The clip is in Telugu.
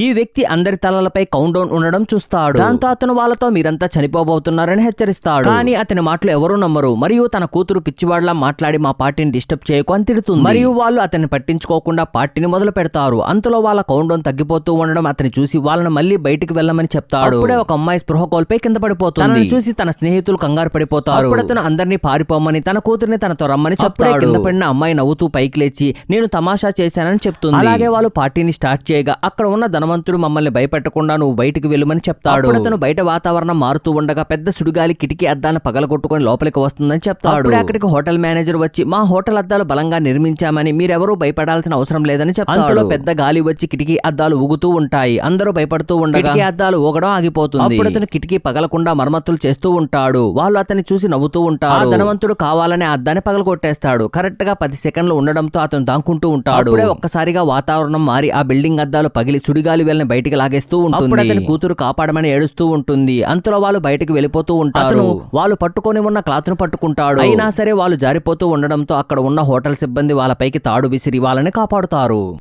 ఈ వ్యక్తి అందరి తలలపై కౌంట్ డౌన్ ఉండడం చూస్తాడు. దాంతో అతను వాళ్ళతో మీరంతా చనిపోబోతున్నారని హెచ్చరిస్తాడు. కానీ అతని మాటలు ఎవరూ నమ్మరు. మరియు తన కూతురు పిచ్చివాడ్లా మాట్లాడి మా పార్టీని డిస్టర్బ్ చేయకు అని తిడుతుంది. మరియు వాళ్ళు అతన్ని పట్టించుకోకుండా పార్టీని మొదలు పెడతారు. అంతలో వాళ్ళ కౌంట్ డౌన్ తగ్గిపోతూ ఉండడం అతని చూసి వాళ్ళని మళ్ళీ బయటికి వెళ్ళమని చెప్తాడు. అప్పుడే ఒక అమ్మాయి స్పృహ కోల్పోయి కింద పడిపోతుంది. చూసి తన స్నేహితులు కంగారు పడిపోతారు. అతను అందరినీ పారిపోమని తన కూతుర్ని తనతో రమ్మని చెప్తాడు. కింద పడిన అమ్మాయి నవ్వుతూ పైకి లేచి నేను తమాషా చేశానని చెప్తుంది. అలాగే వాళ్ళు పార్టీని స్టార్ట్ చేయగా అక్కడ ఉన్న ధనవంతుడు మమ్మల్ని భయపెట్టకుండా నువ్వు బయటికి వెళ్ళమని చెప్తాడు. అతను బయట వాతావరణం మారుతూ ఉండగా పెద్ద సుడిగాలి కిటికీ అద్దాలను పగలగొట్టుకొని లోపలికి వస్తుందని చెప్తాడు. అక్కడికి హోటల్ మేనేజర్ వచ్చి మా హోటల్ అద్దాలు బలంగా నిర్మించామని మీరెవరూ భయపడాల్సిన అవసరం లేదని చెప్తాడు. పెద్ద గాలి వచ్చి కిటికీ అద్దాలు ఊగుతూ ఉంటాయి. అందరూ భయపడుతూ ఉండగా కిటికీ అద్దాలు ఊగడం ఆగిపోతుంది. అప్పుడు అతను కిటికీ పగలకుండా మరమ్మతులు చేస్తూ ఉంటాడు. వాళ్ళు అతన్ని చూసి నవ్వుతూ ఉంటారు. ధనవంతుడు కావాలనే అద్దాన్ని పగలగొట్టేస్తాడు. కరెక్ట్గా పది సెకండ్లు ఉండడంతో అతను దాక్కుంటూ ఉంటాడు. ఒక్కసారిగా వాతావరణం మారి ఆ బిల్డింగ్ అద్దాలు పగిలి సుడిగాలి వెళ్ళని బయటికి లాగేస్తూ ఉంటుంది. అతని కూతురు కాపాడమని ఏడుస్తూ ఉంటుంది. అంతలో వాళ్ళు బయటికి వెళ్ళిపోతూ ఉంటారు. వాళ్ళు పట్టుకొని ఉన్న క్లాత్ను పట్టుకుంటాడు. అయినా సరే వాళ్ళు జారిపోతూ ఉండడంతో అక్కడ ఉన్న హోటల్ సిబ్బంది వాళ్ళపైకి తాడు విసిరి వాళ్ళని కాపాడుతారు.